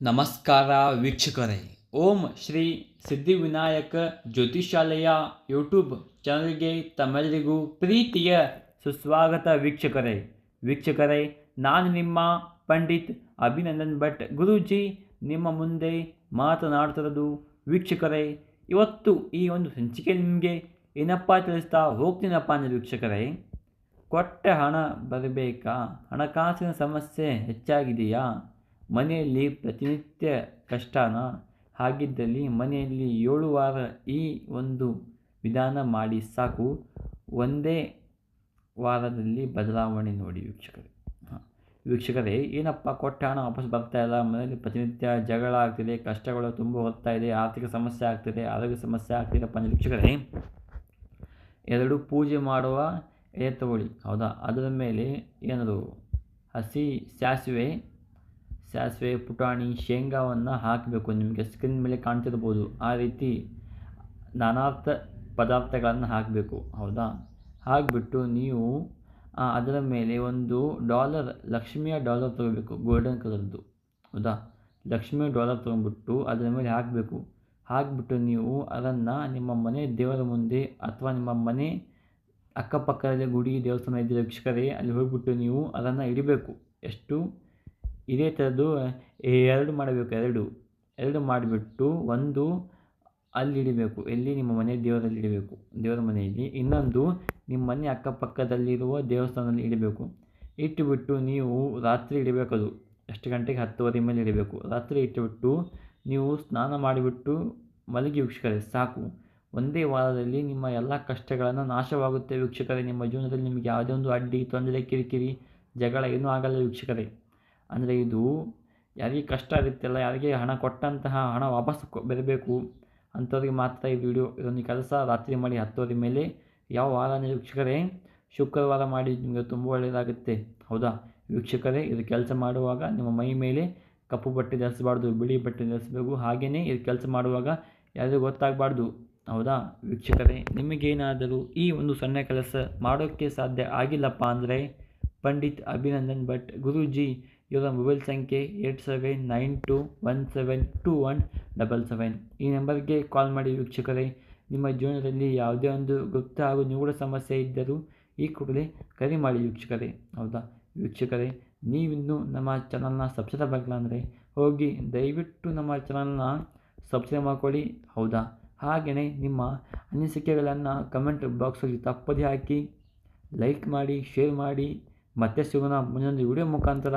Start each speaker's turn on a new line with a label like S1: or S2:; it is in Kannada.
S1: ನಮಸ್ಕಾರ ವೀಕ್ಷಕರೇ. ಓಂ ಶ್ರೀ ಸಿದ್ಧಿವಿನಾಯಕ ಜ್ಯೋತಿಷಾಲಯ ಯೂಟ್ಯೂಬ್ ಚಾನಲ್ಗೆ ತಮ್ಮೆಲ್ಲರಿಗೂ ಪ್ರೀತಿಯ ಸುಸ್ವಾಗತ ವೀಕ್ಷಕರೇ. ವೀಕ್ಷಕರೇ, ನಾನು ನಿಮ್ಮ ಪಂಡಿತ್ ಅಭಿನಂದನ್ ಭಟ್ ಗುರೂಜಿ. ನಿಮ್ಮ ಮುಂದೆ ಮಾತನಾಡ್ತಿರೋದು ವೀಕ್ಷಕರೇ, ಇವತ್ತು ಈ ಒಂದು ಸಂಚಿಕೆ ನಿಮಗೆ ಏನಪ್ಪ ತಿಳಿಸ್ತಾ ಹೋಗ್ತೀನಪ್ಪ ಅಂದರೆ ವೀಕ್ಷಕರೇ, ಕೊಟ್ಟ ಹಣ ಬರಬೇಕಾ? ಹಣಕಾಸಿನ ಸಮಸ್ಯೆ ಹೆಚ್ಚಾಗಿದೆಯಾ? ಮನೆಯಲ್ಲಿ ಪ್ರತಿನಿತ್ಯ ಕಷ್ಟನ ಹಾಗಿದ್ದಲ್ಲಿ ಮನೆಯಲ್ಲಿ ಏಳು ವಾರ ಈ ಒಂದು ವಿಧಾನ ಮಾಡಿ ಸಾಕು. ಒಂದೇ ವಾರದಲ್ಲಿ ಬದಲಾವಣೆ ನೋಡಿ ವೀಕ್ಷಕರೇ. ಹಾಂ. ವೀಕ್ಷಕರೇ, ಏನಪ್ಪ ಕೊಟ್ಟ ಹಣ ವಾಪಸ್ ಬರ್ತಾಯಿಲ್ಲ ಮನೆಯಲ್ಲಿ ಪ್ರತಿನಿತ್ಯ ಜಗಳ ಆಗ್ತಿದೆ, ಕಷ್ಟಗಳು ತುಂಬ ಹೋಗ್ತಾ ಇದೆ, ಆರ್ಥಿಕ ಸಮಸ್ಯೆ ಆಗ್ತಿದೆ, ಆರೋಗ್ಯ ಸಮಸ್ಯೆ ಆಗ್ತಿದೆಪ್ಪ ಅಂದರೆ ವೀಕ್ಷಕರೇ. ಎರಡು ಪೂಜೆ ಮಾಡುವ ಎಲೆ ತಗೊಳ್ಳಿ ಹೌದಾ? ಅದರ ಮೇಲೆ ಏನದು ಹಸಿ ಸಾಸಿವೆ ಸಾಸಿವೆ, ಪುಟಾಣಿ, ಶೇಂಗಾವನ್ನು ಹಾಕಬೇಕು. ನಿಮಗೆ ಸ್ಕ್ರೀನ್ ಮೇಲೆ ಕಾಣ್ತಿರ್ಬೋದು. ಆ ರೀತಿ ನಾನಾರ್ಥ ಪದಾರ್ಥಗಳನ್ನು ಹಾಕಬೇಕು. ಹೌದಾ? ಹಾಕಿಬಿಟ್ಟು ನೀವು ಅದರ ಮೇಲೆ ಒಂದು ಡಾಲರ್, ಲಕ್ಷ್ಮಿಯ ಡಾಲರ್ ತೊಗೋಬೇಕು. ಗೋಲ್ಡನ್ ಕಲರ್ದು. ಹೌದಾ? ಲಕ್ಷ್ಮಿಯ ಡಾಲರ್ ತೊಗೊಂಡ್ಬಿಟ್ಟು ಅದರ ಮೇಲೆ ಹಾಕಬೇಕು. ಹಾಕಿಬಿಟ್ಟು ನೀವು ಅದನ್ನು ನಿಮ್ಮ ಮನೆ ದೇವರ ಮುಂದೆ ಅಥವಾ ನಿಮ್ಮ ಮನೆ ಅಕ್ಕಪಕ್ಕದಲ್ಲಿ ಗುಡಿ, ದೇವಸ್ಥಾನ ಇದ್ದರೆ ವೀಕ್ಷಕರೇ, ಅಲ್ಲಿ ಹೋಗಿಬಿಟ್ಟು ನೀವು ಅದನ್ನು ಇಡಬೇಕು. ಎಷ್ಟು? ಇದೇ ಥರದ್ದು ಎರಡು ಮಾಡಬೇಕು, ಎರಡು. ಎರಡು ಮಾಡಿಬಿಟ್ಟು ಒಂದು ಅಲ್ಲಿ ಇಡಬೇಕು. ಎಲ್ಲಿ? ನಿಮ್ಮ ಮನೆ ದೇವರಲ್ಲಿ ಇಡಬೇಕು. ದೇವರ ಮನೆಯಲ್ಲಿ. ಇನ್ನೊಂದು ನಿಮ್ಮ ಮನೆ ಅಕ್ಕಪಕ್ಕದಲ್ಲಿರುವ ದೇವಸ್ಥಾನದಲ್ಲಿ ಇಡಬೇಕು. ಇಟ್ಟುಬಿಟ್ಟು ನೀವು ರಾತ್ರಿ ಇಡಬೇಕದು ಎಷ್ಟು ಗಂಟೆಗೆ ಹತ್ತುವರೆ ಮೇಲೆ ಇಡಬೇಕು. ರಾತ್ರಿ ಇಟ್ಟುಬಿಟ್ಟು ನೀವು ಸ್ನಾನ ಮಾಡಿಬಿಟ್ಟು ಮಲಗಿ ವೀಕ್ಷಕರೇ, ಸಾಕು. ಒಂದೇ ವಾರದಲ್ಲಿ ನಿಮ್ಮ ಎಲ್ಲ ಕಷ್ಟಗಳನ್ನು ನಾಶವಾಗುತ್ತೆ ವೀಕ್ಷಕರೇ. ನಿಮ್ಮ ಜೀವನದಲ್ಲಿ ನಿಮಗೆ ಯಾವುದೇ ಒಂದು ಅಡ್ಡಿ, ತೊಂದರೆ, ಕಿರಿಕಿರಿ, ಜಗಳ ಏನೂ ಆಗಲ್ಲ ವೀಕ್ಷಕರೇ. ಅಂದರೆ ಇದು ಯಾರಿಗೆ ಕಷ್ಟ ಇರುತ್ತಲ್ಲ, ಯಾರಿಗೆ ಹಣ ಕೊಟ್ಟಂತಹ ಹಣ ವಾಪಸ್ ಬರಬೇಕು ಅಂಥವ್ರಿಗೆ ಮಾತ್ರ ಈ ವಿಡಿಯೋ ಇದೊಂದು ಕೆಲಸ ರಾತ್ರಿ ಮಾಡಿ ಹತ್ತುವರೆ ಮೇಲೆ. ಯಾವ ವಾರ ವೀಕ್ಷಕರೇ, ಶುಕ್ರವಾರ ಮಾಡಿ ನಿಮಗೆ ತುಂಬ ಒಳ್ಳೆಯದಾಗುತ್ತೆ ಹೌದಾ? ವೀಕ್ಷಕರೇ, ಇದು ಕೆಲಸ ಮಾಡುವಾಗ ನಿಮ್ಮ ಮೈ ಮೇಲೆ ಕಪ್ಪು ಬಟ್ಟೆ ಧರಿಸಬಾರ್ದು, ಬಿಳಿ ಬಟ್ಟೆ ಧರಿಸಬೇಕು. ಹಾಗೆಯೇ ಇದು ಕೆಲಸ ಮಾಡುವಾಗ ಯಾರಿಗೂ ಗೊತ್ತಾಗಬಾರ್ದು. ಹೌದಾ? ವೀಕ್ಷಕರೇ, ನಿಮಗೇನಾದರೂ ಈ ಒಂದು ಸಣ್ಣ ಕೆಲಸ ಮಾಡೋಕ್ಕೆ ಸಾಧ್ಯ ಆಗಿಲ್ಲಪ್ಪ ಅಂದರೆ ಪಂಡಿತ್ ಅಭಿನಂದನ್ ಭಟ್ ಗುರೂಜಿ ಇವರ ಮೊಬೈಲ್ ಸಂಖ್ಯೆ eight seven nine two one seven two one double seven. ಈ ನಂಬರ್ಗೆ ಕಾಲ್ ಮಾಡಿ ವೀಕ್ಷಕರೇ, ನಿಮ್ಮ ಜೀವನದಲ್ಲಿ ಯಾವುದೇ ಒಂದು ಗುಪ್ತ ಹಾಗೂ ನಿಗೂಢ ಸಮಸ್ಯೆ ಇದ್ದರೂ ಈ ಕೂಡಲೇ ಕರೆ ಮಾಡಿ ವೀಕ್ಷಕರೇ. ಹೌದಾ? ವೀಕ್ಷಕರೇ, ನೀವಿನ್ನೂ ನಮ್ಮ ಚಾನಲ್ನ ಸಬ್ಸ್ಕ್ರೈಬ್ ಆಗಿಲ್ಲ ಅಂದರೆ ಹೋಗಿ ದಯವಿಟ್ಟು ನಮ್ಮ ಚಾನಲ್ನ ಸಬ್ಸ್ಕ್ರೈಬ್ ಮಾಡ್ಕೊಳ್ಳಿ. ಹೌದಾ? ಹಾಗೆಯೇ ನಿಮ್ಮ ಅನಿಸಿಕೆಗಳನ್ನು ಕಮೆಂಟ್ ಬಾಕ್ಸಲ್ಲಿ ತಪ್ಪದೇ ಹಾಕಿ ಲೈಕ್ ಮಾಡಿ, ಶೇರ್ ಮಾಡಿ. ಮತ್ತೆ ಸಿಗೋಣ ಮುಂದೊಂದು ವಿಡಿಯೋ ಮುಖಾಂತರ.